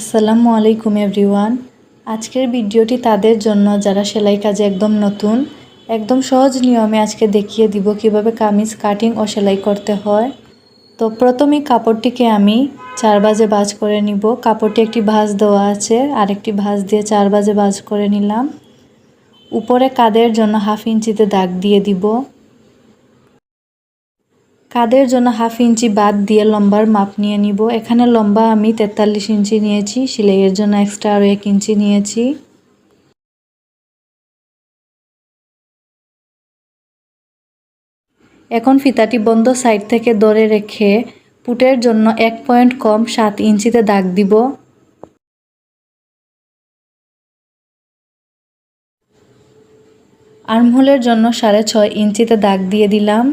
আসসালামু আলাইকুম এভরিওয়ান। আজকের ভিডিওটি তাদের জন্য যারা সেলাই কাজে একদম নতুন, একদম সহজ নিয়মে আজকে দেখিয়ে দিব কীভাবে কামিজ কাটিং ও সেলাই করতে হয়। তো প্রথমে কাপড়টিকে আমি চার বাজে বাজ করে নিব। কাপড়টি একটি ভাঁজ দেওয়া আছে, আরেকটি ভাঁজ দিয়ে চার বাজে বাজ করে নিলাম। উপরে কাদের জন্য হাফ ইঞ্চিতে দাগ দিয়ে দিব। কাদের জন্য হাফ ইঞ্চি বাদ দিয়ে লম্বার মাপ নিয়ে নিব? এখানে লম্বা আমি তেতাল্লিশ ইঞ্চি নিয়েছি, সেলাইয়ের জন্য এক্সট্রা আরও এক ইঞ্চি নিয়েছি। এখন ফিতাটি বন্ধ সাইড থেকে ধরে রেখে পুটের জন্য এক পয়েন্ট কম সাত ইঞ্চিতে দাগ দিব। আর্মহোলের জন্য সাড়ে ছয় ইঞ্চিতে দাগ দিয়ে দিলাম।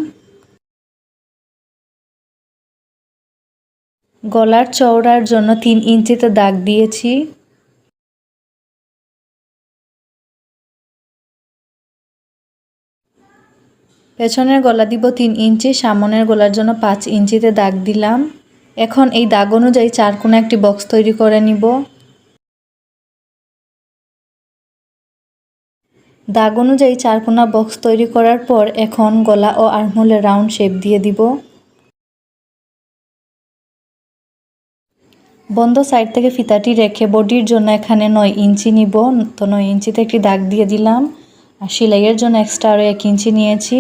গলার চওড়ার জন্য তিন ইঞ্চিতে দাগ দিয়েছি। পেছনের গলা দিব তিন ইঞ্চি, সামনের গলার জন্য পাঁচ ইঞ্চিতে দাগ দিলাম। এখন এই দাগ অনুযায়ী চার কোনা একটি বক্স তৈরি করে নিব। দাগ অনুযায়ী চারকোনা বক্স তৈরি করার পর এখন গলা ও আর্মহোলে রাউন্ড শেপ দিয়ে দিব। বন্ধ সাইড থেকে ফিতাটি রেখে বডির জন্য এখানে নয় ইঞ্চি নিব। তো নয় ইঞ্চিতে একটি দাগ দিয়ে দিলাম। আর সেলাইয়ের জন্য এক্সট্রা আরও এক ইঞ্চি নিয়েছি।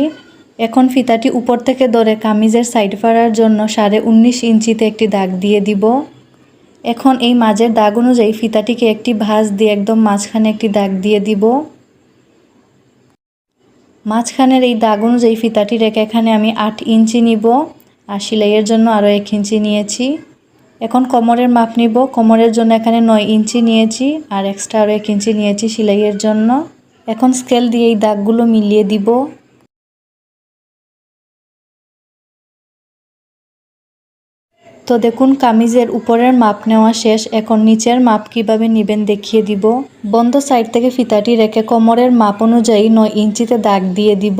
এখন ফিতাটি উপর থেকে ধরে কামিজের সাইড ফাড়ার জন্য সাড়ে উনিশ ইঞ্চিতে একটি দাগ দিয়ে দিব। এখন এই মাঝের দাগ অনুযায়ী ফিতাটিকে একটি ভাঁজ দিয়ে একদম মাঝখানে একটি দাগ দিয়ে দিব। মাঝখানের এই দাগ অনুযায়ী ফিতাটি রেখে এখানে আমি আট ইঞ্চি নিব। আর সেলাইয়ের জন্য আরও এক ইঞ্চি নিয়েছি। এখন কোমরের মাপ নিব। কোমরের জন্য এখানে নয় ইঞ্চি নিয়েছি আর এক্সট্রা আরও এক ইঞ্চি নিয়েছি সেলাইয়ের জন্য। এখন স্কেল দিয়ে এই দাগগুলো মিলিয়ে দিব। তো দেখুন, কামিজের উপরের মাপ নেওয়া শেষ। এখন নিচের মাপ কীভাবে নেবেন দেখিয়ে দিব। বন্ধ সাইড থেকে ফিতাটি রেখে কোমরের মাপ অনুযায়ী নয় ইঞ্চিতে দাগ দিয়ে দিব।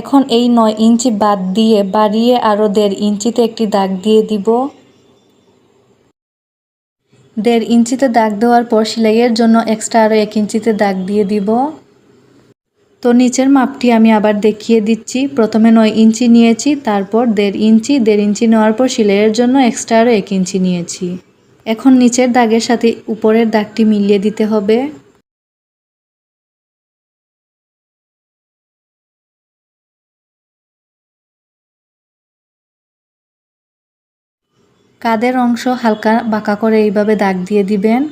এখন এই নয় ইঞ্চি বাদ দিয়ে বাড়িয়ে আরও দেড় ইঞ্চিতে একটি দাগ দিয়ে দিব। দেড় ইঞ্চিতে দাগ দেওয়ার পর সেলাইয়ের জন্য এক্সট্রা আরও এক ইঞ্চিতে দাগ দিয়ে দিব। তো নিচের মাপটি আমি আবার দেখিয়ে দিচ্ছি। প্রথমে নয় ইঞ্চি নিয়েছি, তারপর দেড় ইঞ্চি দেড় ইঞ্চি নেওয়ার পর সেলাইয়ের জন্য এক্সট্রা আরও এক ইঞ্চি নিয়েছি। এখন নিচের দাগের সাথে উপরের দাগটি মিলিয়ে দিতে হবে। কাদের অংশ হালকা বাঁকা করে এইভাবে দাগ দিয়ে দিবেন?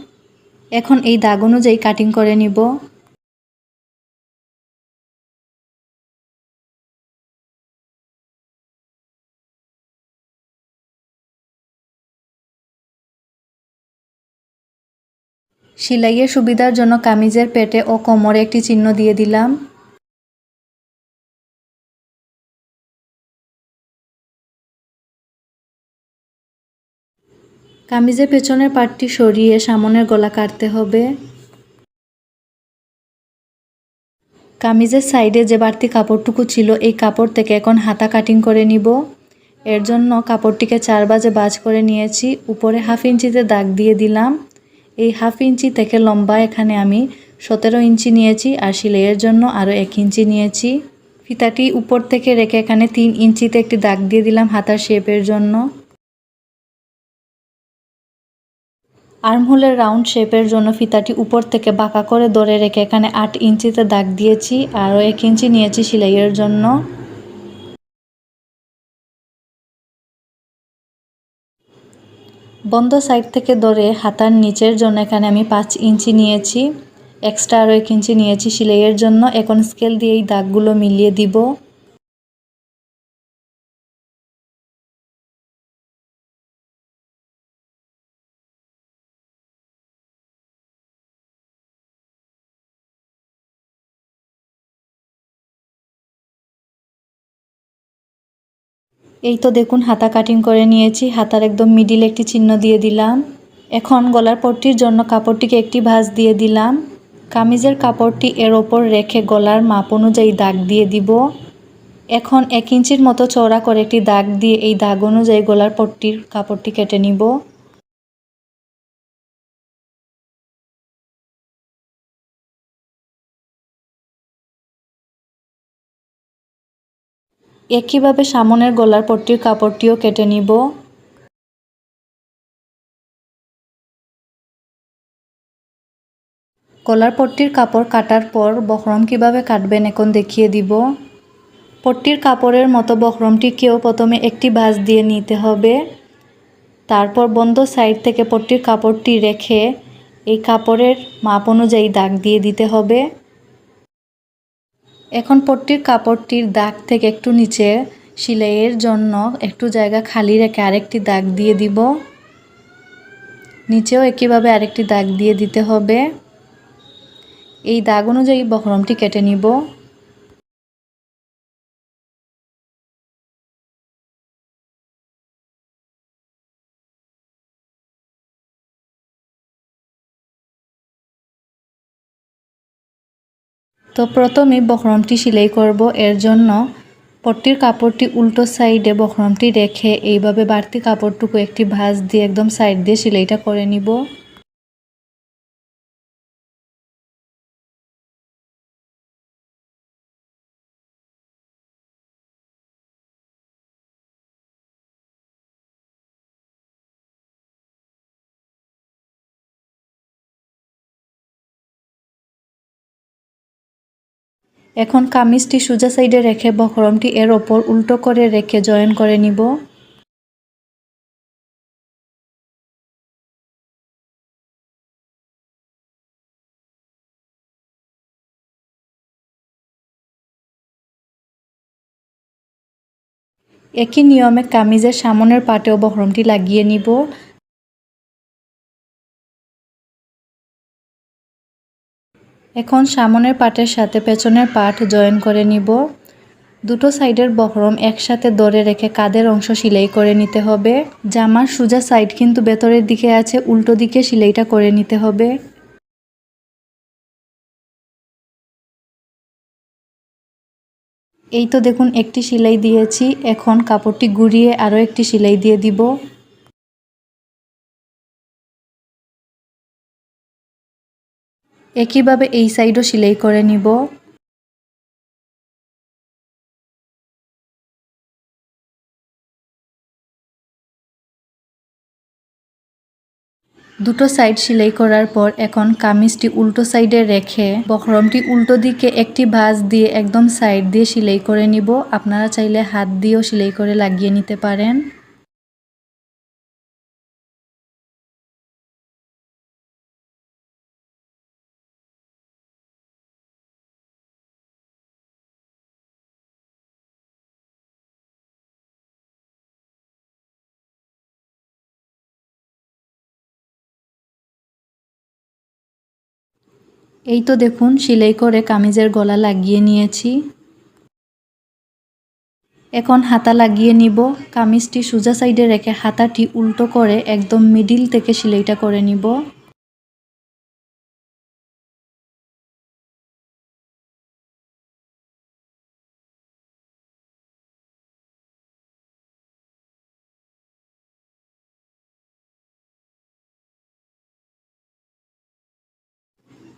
এখন এই দাগ অনুযায়ী কাটিং করে নিব। সেলাইয়ের সুবিধার জন্য কামিজের পেটে ও কোমরে একটি চিহ্ন দিয়ে দিলাম। কামিজের পেছনের পাটটি সরিয়ে সামনের গলা কাটতে হবে। কামিজের সাইডে যে বাড়তি কাপড়টুকু ছিল, এই কাপড় থেকে এখন হাতা কাটিং করে নিব। এর জন্য কাপড়টিকে চার বাজে বাজ করে নিয়েছি। উপরে হাফ ইঞ্চিতে দাগ দিয়ে দিলাম। এই হাফ ইঞ্চি থেকে লম্বা এখানে আমি সতেরো ইঞ্চি নিয়েছি আর সিলাইয়ের জন্য আরও এক ইঞ্চি নিয়েছি। ফিতাটি উপর থেকে রেখে এখানে তিন ইঞ্চিতে একটি দাগ দিয়ে দিলাম হাতার শেপের জন্য। আর্মহোলের রাউন্ড শেপের জন্য ফিতাটি উপর থেকে বাঁকা করে ধরে রেখে এখানে আট ইঞ্চিতে দাগ দিয়েছি, আরও এক ইঞ্চি নিয়েছি সেলাইয়ের জন্য। বন্ধ সাইড থেকে ধরে হাতার নিচের জন্য এখানে আমি পাঁচ ইঞ্চি নিয়েছি, এক্সট্রা আরও এক ইঞ্চি নিয়েছি সেলাইয়ের জন্য। এখন স্কেল দিয়ে এই দাগগুলো মিলিয়ে দিব। এই তো দেখুন, হাতা কাটিং করে নিয়েছি। হাতার একদম মিডিল একটি চিহ্ন দিয়ে দিলাম। এখন গলার পট্টির জন্য কাপড়টিকে একটি ভাঁজ দিয়ে দিলাম। কামিজের কাপড়টি এর ওপর রেখে গলার মাপ অনুযায়ী দাগ দিয়ে দিব। এখন এক ইঞ্চির মতো চওড়া করে একটি দাগ দিয়ে এই দাগ অনুযায়ী গলার পট্টির কাপড়টি কেটে নিব। একইভাবে সামনের গলার পট্টির কাপড়টিও কেটে নিব। গলার পট্টির কাপড় কাটার পর বহরম কীভাবে কাটবেন এখন দেখিয়ে দিব। পট্টির কাপড়ের মতো বহরমটিকেও প্রথমে একটি ভাঁজ দিয়ে নিতে হবে। তারপর বন্ধ সাইড থেকে পট্টির কাপড়টি রেখে এই কাপড়ের মাপ অনুযায়ী দাগ দিয়ে দিতে হবে। এখন পট্টির কাপড়টির দাগ থেকে একটু নিচে সেলাইয়ের জন্য একটু জায়গা খালি রেখে আরেকটি দাগ দিয়ে দিব। নিচেও একইভাবে আরেকটি দাগ দিয়ে দিতে হবে। এই দাগ অনুযায়ী বহরমটি কেটে নিব। তো প্রথমে বহরমটি সেলাই করব। এর জন্য পট্টির কাপড়টি উল্টো সাইডে বহরমটি রেখে এইভাবে বাড়তি কাপড়টুকু একটি ভাঁজ দিয়ে একদম সাইড দিয়ে সেলাইটা করে নিব। এখন কামিজটি সোজা সাইডে রেখে বহরমটি এর ওপর উল্টো করে রেখে জয়েন করে নিব। একই নিয়মে কামিজের সামনের পাটেও বহরমটি লাগিয়ে নিব। এখন সামনের পাটের সাথে পেছনের পাট জয়েন করে নিব। দুটো সাইডের বহরম একসাথে ধরে রেখে কাদের অংশ সেলাই করে নিতে হবে। জামার সোজা সাইড কিন্তু ভেতরের দিকে আছে, উল্টো দিকে সেলাইটা করে নিতে হবে। এই তো দেখুন, একটি সেলাই দিয়েছি। এখন কাপড়টি গুড়িয়ে আরও একটি সেলাই দিয়ে দিব। একইভাবে এই সাইডও সেলাই করে নিব। দুটো সাইড সেলাই করার পর এখন কামিজটি উল্টো সাইডে রেখে বখরমটি উল্টো দিকে একটি ভাঁজ দিয়ে একদম সাইড দিয়ে সেলাই করে নিব। আপনারা চাইলে হাত দিয়েও সেলাই করে লাগিয়ে নিতে পারেন। এই তো দেখুন, সেলাই করে কামিজের গলা লাগিয়ে নিয়েছি। এখন হাতা লাগিয়ে নিব। কামিজটি সোজা সাইডে রেখে হাতাটি উল্টো করে একদম মিডিল থেকে সেলাইটা করে নিব।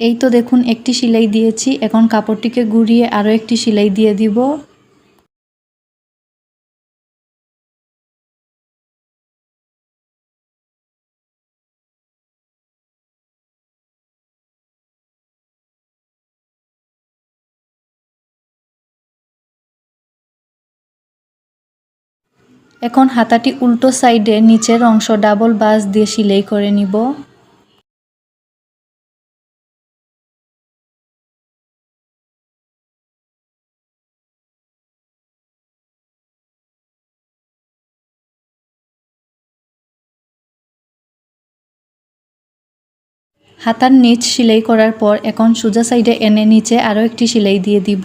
এই তো দেখুন, একটি সেলাই দিয়েছি। এখন কাপড়টিকে ঘুরিয়ে আরও একটি সেলাই দিয়ে দিব। এখন হাতাটি উল্টো সাইডে নিচের অংশ ডাবল বাস দিয়ে সেলাই করে নিব। হাতার নিচ সেলাই করার পর এখন সোজা সাইডে এনে নিচে আরও একটি সেলাই দিয়ে দিব।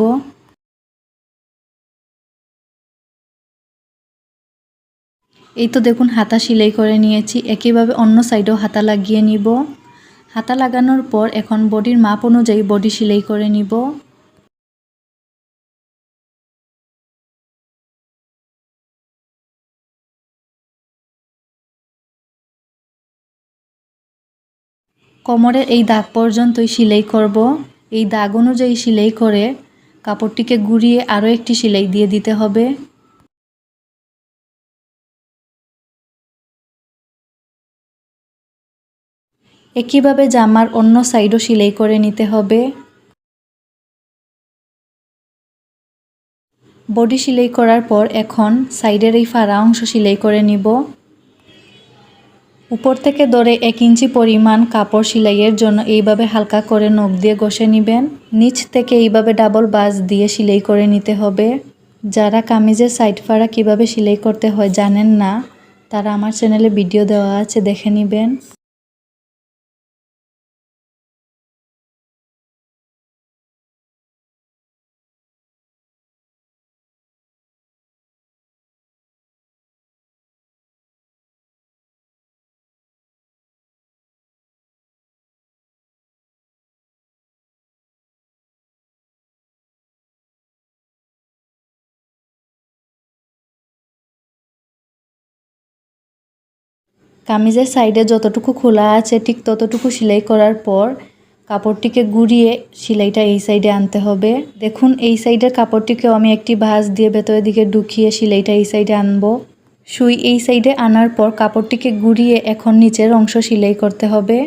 এই তো দেখুন, হাতা সেলাই করে নিয়েছি। একইভাবে অন্য সাইডেও হাতা লাগিয়ে নিব। হাতা লাগানোর পর এখন বডির মাপ অনুযায়ী বডি সেলাই করে নিব। কোমরের এই দাগ পর্যন্তই সেলাই করব। এই দাগ অনুযায়ী সেলাই করে কাপড়টিকে গুড়িয়ে আরও একটি সেলাই দিয়ে দিতে হবে। একইভাবে জামার অন্য সাইডও সেলাই করে নিতে হবে। বডি সেলাই করার পর এখন সাইডের এই ফাড়া অংশ সেলাই করে নিব। উপর থেকে ধরে এক ইঞ্চি পরিমাণ কাপড় সেলাইয়ের জন্য এইভাবে হালকা করে নখ দিয়ে ঘষে নেবেন। নিচ থেকে এইভাবে ডাবল বাস দিয়ে সেলাই করে নিতে হবে। যারা কামিজের সাইড ফাড়া কীভাবে সেলাই করতে হয় জানেন না, তারা আমার চ্যানেলে ভিডিও দেওয়া আছে, দেখে নেবেন। কামিজের সাইডে যতটুকু খোলা আছে, ঠিক ততটুকু সেলাই করার পর কাপড়টিকে গুড়িয়ে সেলাইটা এই সাইডে আনতে হবে। দেখুন, এই সাইডের কাপড়টিকেও আমি একটি ভাঁজ দিয়ে ভেতরের দিকে ঢুকিয়ে সেলাইটা এই সাইডে আনব। সুই এই সাইডে আনার পর কাপড়টিকে গুড়িয়ে এখন নিচের অংশ সেলাই করতে হবে।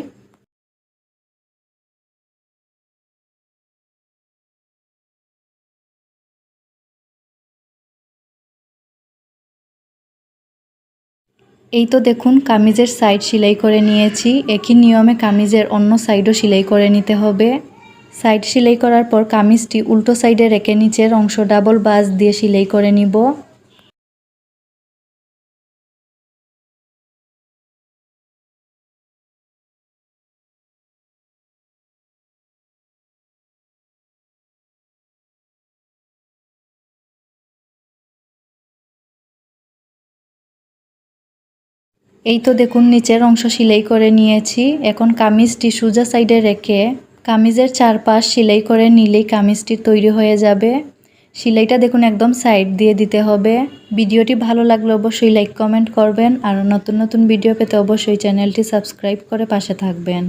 এই তো দেখুন, কামিজের সাইড সেলাই করে নিয়েছি। একই নিয়মে কামিজের অন্য সাইডও সেলাই করে নিতে হবে। সাইড সেলাই করার পর কামিজটি উল্টো সাইডে রেখে নিচের অংশ ডাবল বাস দিয়ে সেলাই করে নিব। এই তো দেখুন, নিচের অংশ সেলাই করে নিয়েছি। এখন কামিজটি সোজা সাইডে রেখে কামিজের চারপাশ সেলাই করে নিলেই কামিজটি তৈরি হয়ে যাবে। সেলাইটা দেখুন, একদম সাইড দিয়ে দিতে হবে। ভিডিওটি ভালো লাগলে অবশ্যই লাইক, কমেন্ট করবেন। আর নতুন নতুন ভিডিও পেতে অবশ্যই চ্যানেলটি সাবস্ক্রাইব করে পাশে থাকবেন।